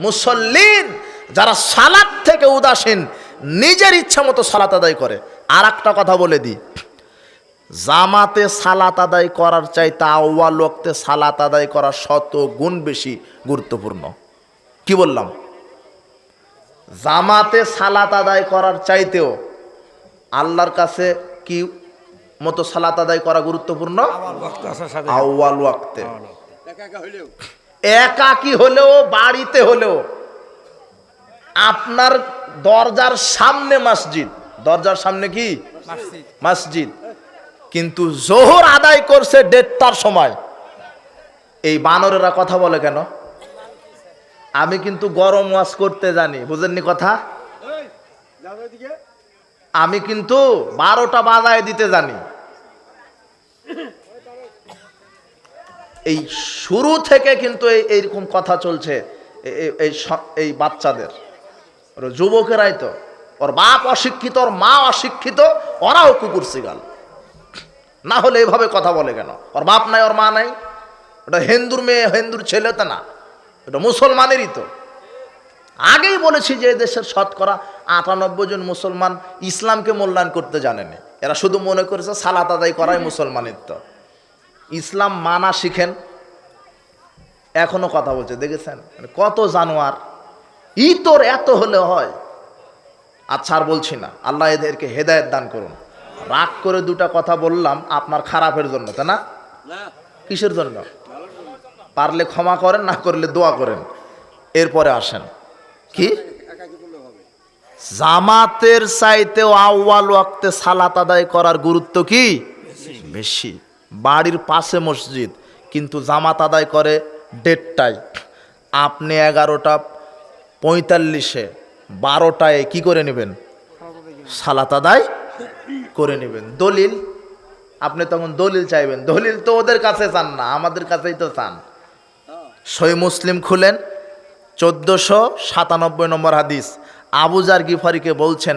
মুসল্লিন যারা সালাত থেকে উদাসীন নিজের ইচ্ছা মতো সালাত আদায় করে। আর একটা কথা বলে দিই। জামাতে সালাত আদায় করার চাইতে আউ্বাল ওক্তে সালাত আদায় করা শত গুণ বেশি গুরুত্বপূর্ণ। কি বললাম? জামাতে সালাত আদায় করার চাইতেও আল্লাহর কাছে কি মতো সালাত আদায় করা গুরুত্বপূর্ণ? আউ্বাল ওয়াক্তে একাকি হলেও বাড়িতে হলেও আপনার দরজার সামনে মসজিদ। দরজার সামনে কি? মসজিদ। কিন্তু জোহর আদায় করছে দেড়টার সময়। এই বানরেরা কথা বলে কেন? আমি কিন্তু গরম ওয়াশ করতে জানি বুঝেননি কথা? আমি কিন্তু বারোটা বাজায় দিতে জানি। এই শুরু থেকে কিন্তু এই এইরকম কথা চলছে এই এই বাচ্চাদের। ওরা যুবকেরাই তো, ওর বাপ অশিক্ষিত, ওর মা অশিক্ষিত, ওরাও কুকুর সিগাল না হলে এভাবে কথা বলে কেন? ওর বাপ নাই, ওর মা নাই। ওটা হিন্দুর মেয়ে, হিন্দুর ছেলে তো না। এটা মুসলমানেরই তো। আগেই বলেছি যে দেশের শতকরা আটানব্বই জন মুসলমান ইসলামকে মূল্যায়ন করতে জানেনি। এরা শুধু মনে করেছে সালাত আদায় করাই মুসলমানের তো ইসলাম মানা শিখেন। এখনও কথা বলছে দেখেছেন? মানে কত জানোয়ার। ই তোর এত হলে হয়। আচ্ছা আর বলছি না আল্লাহ এদেরকে হেদায়েত দান করুন। রাগ করে দুটা কথা বললাম আপনার খারাপের জন্য তাই না? কিসের জন্য? পারলে ক্ষমা করেন না করলে দোয়া করেন। এরপরে আসেন। কি? জামাতের চাইতেও আউ্বাল ওয়াক্তে সালাত আদায় করার গুরুত্ব কি? বেশি। বাড়ির পাশে মসজিদ, কিন্তু জামাত আদায় করে দেড়টায়। আপনি এগারোটা পঁয়তাল্লিশে, বারোটায় কি করে নেবেন? সালাত আদায় করে নেবেন। দলিল? আপনি তখন দলিল চাইবেন। দলিল তো ওদের কাছে চান না, আমাদের কাছেই তো চান। সই মুসলিম খুলেন, চোদ্দোশো সাতানব্বই নম্বর হাদিস। আবুজার গিফারিকে বলছেন,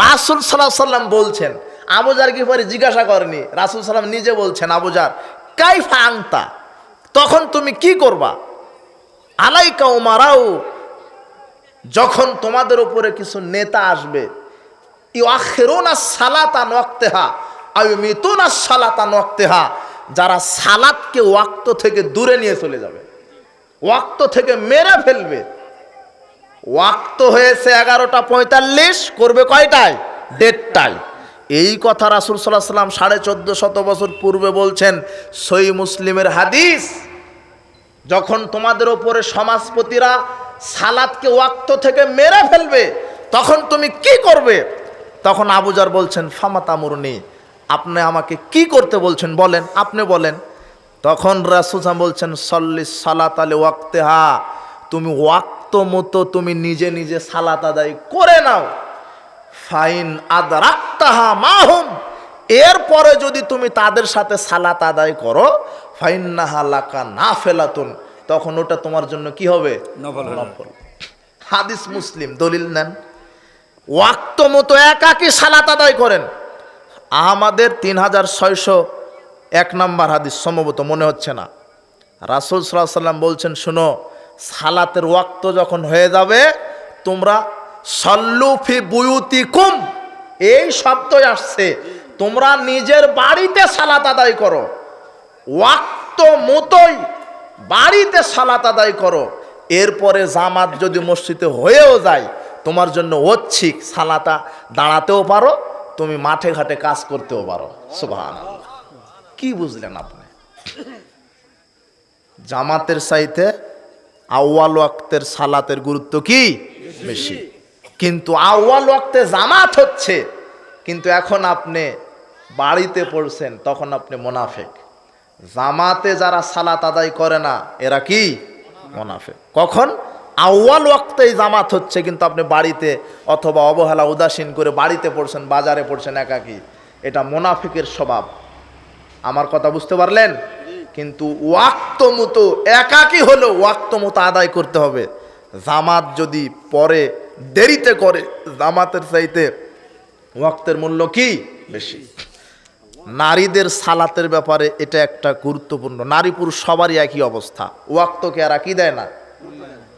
রাসুল সাল্লাহ সাল্লাম বলছেন আবুজার গিফারি জিজ্ঞাসা করেনি? রাসুল সাল্লাম নিজে বলছেন আবুজার কাই ফাংতা তখন তুমি কি করবা? আলাইকা উমারাও যখন তোমাদের উপরে কিছু নেতা আসবে যারা সালাতকে ওয়াক্ত থেকে দূরে নিয়ে চলে যাবে, ওয়াক্ত থেকে মেরে ফেলবে। ওয়াক্ত হয়েছে এগারোটা পঁয়তাল্লিশ, করবে কয়টায়? দেড়টায়। এই কথা রাসুল সাল্লাহ সাল্লাম সাড়ে চোদ্দ শত বছর পূর্বে বলছেন সই মুসলিমের হাদিস, যখন তোমাদের ওপরে সমাজপতিরা সালাদকে ওয়াক্ত থেকে মেরে ফেলবে, তখন তুমি কি করবে? তখন আবুজার বলছেন ফামাতামুরনি আপনি আমাকে কি করতে বলছেন বলেন, আপনি বলেন। তখন রাসুসাম বলছেন, সল্লি সালাত আলে ওয়াক্তে হা তুমি ওয়াক্ত মতো তুমি নিজে নিজে সালাত আদায় করে নাও। ফাইন আদ রাখতাহা মাহুম। এরপরে যদি তুমি তাদের সাথে সালাত আদায় করো ফাইন নাহালাকা না ফেলাতুন তখন ওটা তোমার জন্য কি হবে। হাদিস মুসলিম দলিল নেন। ওয়াক্ত মতো একাকি সালাত আদায় করেন। আমাদের তিন হাজার ছয়শো এক নম্বর হাদিস সম্ভবত মনে হচ্ছে না। রাসুল সাল্লাহ সাল্লাম বলছেন শুনো সালাতের ওয়াক্ত যখন হয়ে যাবে তোমরা সল্লুফি বুয়ুতি কুম এই শব্দই আসছে। তোমরা নিজের বাড়িতে সালাত আদায় করো। ওয়াক্ত মতোই বাড়িতে সালাত আদায় করো। এরপরে জামাত যদি মসজিদে হয়েও যায়, তোমার জন্য ঐচ্ছিক সালাতা দাঁড়াতেও পারো, তুমি মাঠে ঘাটে কাজ করতেও পারো। সুবহান কি বুঝলেন আপনি? জামাতের সাইতে আউয়াল ওয়াক্তের সালাতের গুরুত্ব কি? বেশি। কিন্তু আউয়াল ওয়াক্তে জামাত হচ্ছে। কিন্তু এখন আপনি বাড়িতে পড়ছেন, তখন আপনি মোনাফেক। জামাতে যারা সালাত আদায় করে না, এরা কি? মোনাফেক। কখন? আউয়াল ওয়াক্তেই জামাত হচ্ছে, কিন্তু আপনি বাড়িতে অথবা অবহেলা উদাসীন করে বাড়িতে পড়ছেন, বাজারে পড়ছেন একাকি। এটা মোনাফিকের স্বভাব। আমার কথা বুঝতে পারলেন? কিন্তু ওয়াক্ত মতো একাকি হলেও ওয়াক্ত মতো আদায় করতে হবে। জামাত যদি পরে দেরিতে করে জামাতের চাইতে ওয়াক্তের মূল্য কি? বেশি। নারীদের সালাতের ব্যাপারে এটা একটা গুরুত্বপূর্ণ। নারী পুরুষ সবারই একই অবস্থা। ওয়াক্তকে আর কি দেয় না।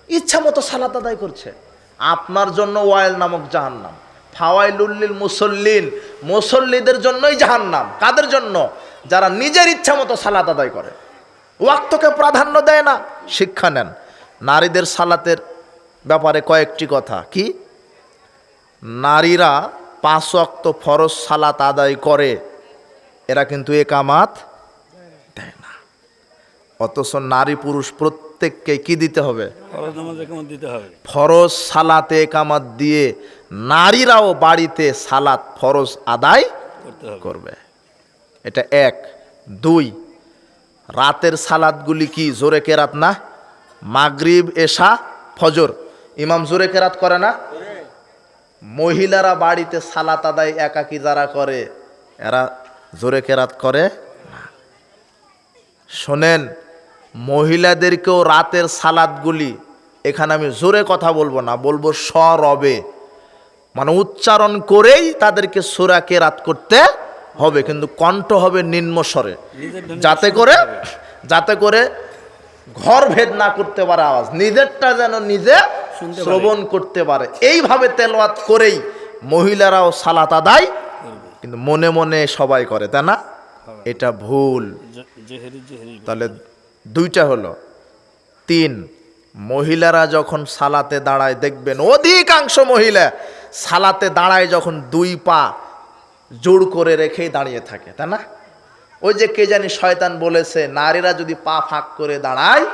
ইচ্ছা মতো সালাত আদায় করছে। আপনার জন্য ওয়াইল নামক জাহান্নাম। ফাওয়াইলুল্লিল মুসল্লিন। মুসল্লিদের জন্যই জাহান্নাম। কাদের জন্য? যারা নিজের ইচ্ছা মতো সালাত আদায় করে। ওয়াক্তকে প্রাধান্য দেয় না। শিক্ষা নেন। নারীদের সালাতের ব্যাপারে কয়েকটি কথা। কি? নারীরা পাঁচ ওয়াক্ত ফরজ সালাত আদায় করে এরা কিন্তু একামাত দেয় না। অথচ নারী পুরুষ প্রত্যেককে কি দিতে হবে? ফরজ সালাতে একামাত দিয়ে নারীরাও বাড়িতে সালাত ফরজ আদায় করতে করবে। এটা এক। দুই রাতের সালাদগুলি কি জোরে কেরাত না? মাগরিব এশা ফজর। ইমাম জোরে কেরাত করে না? মহিলারা বাড়িতে সালাত আদায় একাকি যারা করে এরা জোরে কেরাত করে না। শোনেন মহিলাদেরকেও রাতের সালাদগুলি এখানে আমি জোরে কথা বলব না বলব স্বরবে মানে উচ্চারণ করেই তাদেরকে সুরা কেরাত করতে হবে কিন্তু কণ্ঠ হবে নিম্ন স্বরে। যাতে করে যাতে করে ঘর ভেদ না করতে পারে আওয়াজ। নিজেরটা যেন নিজে। শ্রবণ করতে পারে। এইভাবে তেলওয়াত করেই মহিলারাও সালাত আদায় কিন্তু মনে মনে সবাই করে তাই না? এটা ভুল। তাহলে দুইটা হলো। তিন মহিলারা যখন সালাতে দাঁড়ায় দেখবেন অধিকাংশ মহিলা সালাতে দাঁড়ায় যখন দুই পা জোড় করে রেখেই দাঁড়িয়ে থাকে তাই না? ওই যে কে জানি শয়তান বলেছে নারীরা যদি পা ফাঁক করে দাঁড়ায়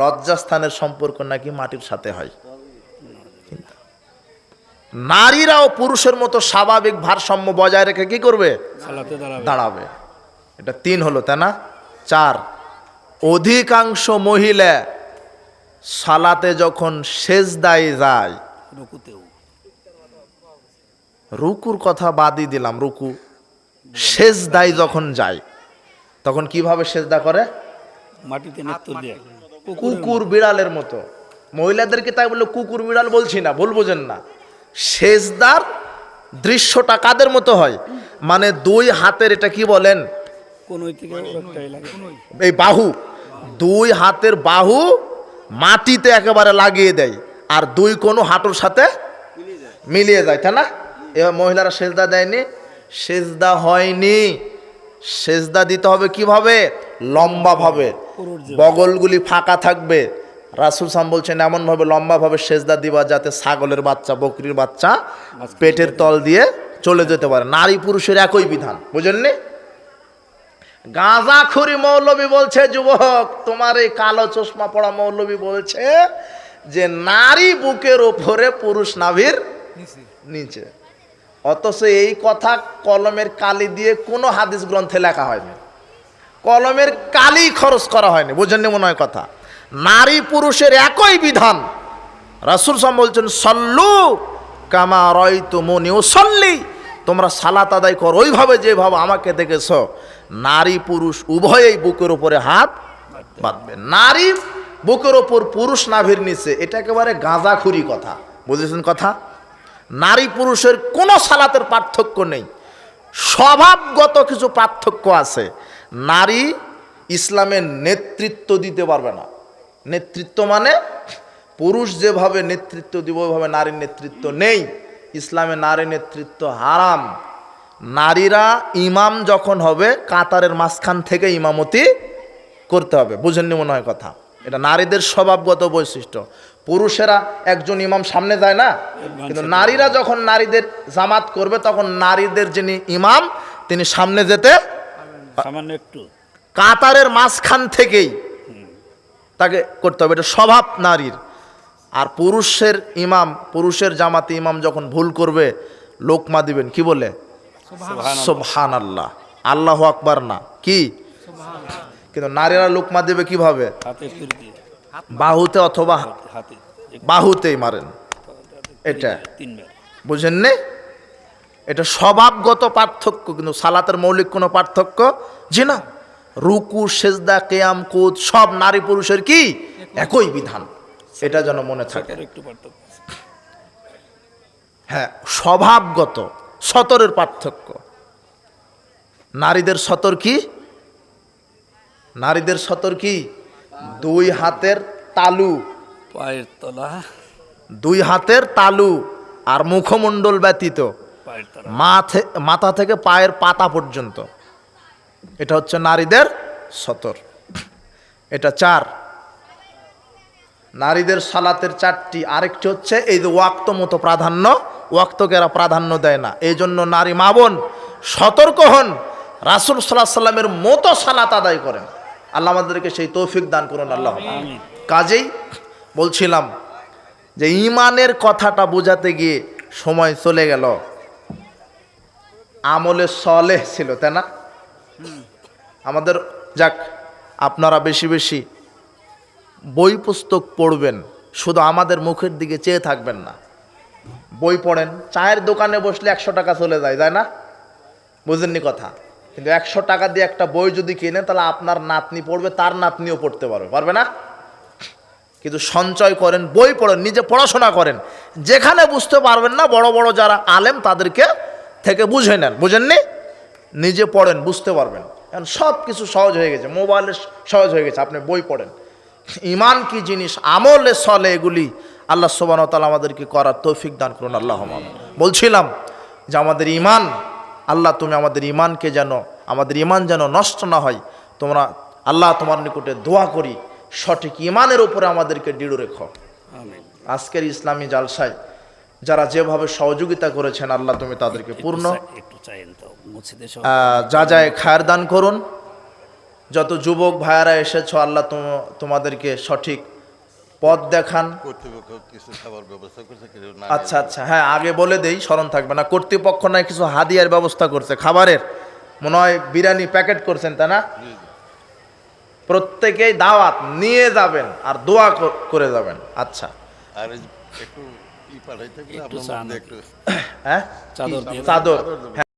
লজ্জাস্থানের সম্পর্ক নাকি মাটির সাথে হয়। নারীরাও পুরুষের মতো স্বাভাবিক ভারসাম্য বজায় রেখে কি করবে? সালাতে দাঁড়াবে। এটা তিন হলো তাই না? চার অধিকাংশ মহিলা সালাতে যখন সেজদায় যায় রুকুর কথা বাদই দিলাম রুকু। শেষ সেজদায় যখন যায় তখন কীভাবে সেজদা করে? মাটিতে কুকুর বিড়ালের মতো। মহিলাদেরকে তাই বলল কুকুর বিড়াল বলছি না ভুল বোঝেন না। সেজদার দৃশ্যটা কাদের মতো হয়? মানে দুই হাতের এটা কি বলেন? এই বাহু। দুই হাতের বাহু মাটিতে একেবারে লাগিয়ে দেয় আর দুই কোনো হাঁটুর সাথে মিলিয়ে যায় তাই না? এবার মহিলারা সেজদা দেয়নি সেজদা হয়নি। সেজদা দিতে হবে কীভাবে? লম্বাভাবে। বগলগুলি ফাঁকা থাকবে। রাসুল সাম বলছেন, এমনভাবে লম্বাভাবে সেজদা দিবা যাতে ছাগলের বাচ্চা, বকরির বাচ্চা পেটের তল দিয়ে চলে যেতে পারে। নারী পুরুষের একই বিধান বুঝেননি গাঁজাখুরি মৌলবী বলছে, যুবক, তোমার এই কালো চশমা পড়া মৌলবী বলছে যে নারী বুকের ওপরে পুরুষ নাভির নিচে। অথচ এই কথা কলমের কালি দিয়ে কোনো হাদিস গ্রন্থে লেখা হয়নি। কলমের কালি খরচ করা হয়নি বুঝেননি মনে হয় কথা? নারী পুরুষের একই বিধান। রাসুল সাম বলছেন, সল্লু কামা রয় সল্লি তোমরা সালাত আদায় করো, ওইভাবে যেভাবে আমাকে দেখেছ। নারী পুরুষ উভয়েই বুকের উপরে হাত বাঁধবে। নারী বুকের ওপর পুরুষ নাভির নিচে, এটা একেবারে গাঁজাখুরি কথা। বুঝেছেন কথা? নারী পুরুষের কোনো সালাতের পার্থক্য নেই। স্বভাবগত কিছু পার্থক্য আছে। নারী ইসলামের নেতৃত্ব দিতে পারবে না। নেতৃত্ব মানে পুরুষ যেভাবে নেতৃত্ব দিব ওইভাবে নারীর নেতৃত্ব নেই। ইসলামে নারী নেতৃত্ব হারাম। নারীরা ইমাম যখন হবে কাতারের মাঝখান থেকে ইমামতি করতে হবে। বুঝেননি মনে হয় কথা? এটা নারীদের স্বভাবগত বৈশিষ্ট্য। পুরুষেরা একজন ইমাম সামনে যায় না? কিন্তু নারীরা যখন নারীদের জামাত করবে তখন নারীদের যিনি ইমাম তিনি সামনে যেতে সামান্য একটু। কাতারের মাঝখান থেকেই তাকে করতে হবে। এটা স্বভাব নারীর। আর পুরুষের ইমাম পুরুষের জামাতে ইমাম যখন ভুল করবে লোকমা দিবেন কি বলে? সোবহান আল্লাহ আল্লাহ আকবার না। কি? কিন্তু নারীরা লোকমা দেবে কীভাবে? বাহুতে অথবা বাহুতেই মারেন। এটা। তিনবার। বুঝেননি? এটা স্বভাবগত পার্থক্য কিন্তু সালাতের মৌলিক কোনো পার্থক্য? জি না রুকু সেজদা কেয়াম কুদ সব নারী পুরুষের কি? একই বিধান। এটা যেন মনে থাকে। হ্যাঁ স্বভাবগত সতরের পার্থক্য। নারীদের সতর কি? নারীদের সতর কি? দুই হাতের তালু। পায়ের তলা। দুই হাতের তালু আর মুখমণ্ডল ব্যতীত। মাথা থেকে পায়ের পাতা পর্যন্ত। এটা হচ্ছে নারীদের সতর। এটা চার। নারীদের সালাতের চারটি, আরেকটি হচ্ছে এই যে ওয়াক্ত মতো প্রাধান্য, ওয়াক্তকে এরা প্রাধান্য দেয় না। এই জন্য নারী মা বোন সতর্ক হন, রাসুল সাল্লাহ সাল্লামের মতো সালাত আদায় করেন। আল্লাহ আমাদেরকে সেই তৌফিক দান করুন, আল্লাহ। কাজেই বলছিলাম যে ইমানের কথাটা বোঝাতে গিয়ে সময় চলে গেল। আমলে সলেহ ছিল, তাই না? আমাদের, যাক, আপনারা বেশি বেশি বই পুস্তক পড়বেন, শুধু আমাদের মুখের দিকে চেয়ে থাকবেন না। বই পড়েন, চায়ের দোকানে বসলে একশো টাকা চলে যায়, তাই না? বুঝেননি কথা? কিন্তু একশো টাকা দিয়ে একটা বই যদি কিনে তাহলে আপনার নাতনি পড়বে, তার নাতনিও পড়তে পারবে পারবে না? কিন্তু সঞ্চয় করেন, বই পড়েন, নিজে পড়াশোনা করেন, যেখানে বুঝতে পারবেন না, বড় বড় যারা আলেম, তাদেরকে থেকে বুঝে নেন, বুঝেননি? নিজে পড়েন বুঝতে পারবেন। এখন সব কিছু সহজ হয়ে গেছে মোবাইলে সহজ হয়ে গেছে আপনি বই পড়েন। ইমান কি জিনিস? আমলে সলে এগুলি আল্লাহ সোবান তালা আমাদেরকে করার তৌফিক দান করুন আল্লাহ বলছিলাম যে আমাদের ইমান আল্লাহ তুমি আমাদের ইমানকে যেন আমাদের ইমান যেন নষ্ট না হয় তোমরা আল্লাহ তোমার নিকটে দোয়া করি সঠিক ইমানের উপরে আমাদেরকে দৃঢ় রেখো। আজকের ইসলামী জালসায় যারা যেভাবে সহযোগিতা করেছেন আল্লাহ তুমি তাদেরকে পূর্ণ একটু একটু তো যা যায় খায়ের দান করুন। যত যুবক ভাইয়ারা এসেছ আল্লাহ তোমাদেরকে সঠিক পথ দেখান। আচ্ছা আচ্ছা হ্যাঁ আগে বলে দেই স্মরণ থাকবে না। কর্তৃপক্ষ নয় কিছু হাদিয়ার ব্যবস্থা করছে খাবারের। মনে হয় বিরিয়ানি প্যাকেট করছেন তাই না? প্রত্যেকেই দাওয়াত নিয়ে যাবেন আর দোয়া করে যাবেন। আচ্ছা। আর একটু একটু। একটু হ্যাঁ? চাদর চাদর। হ্যাঁ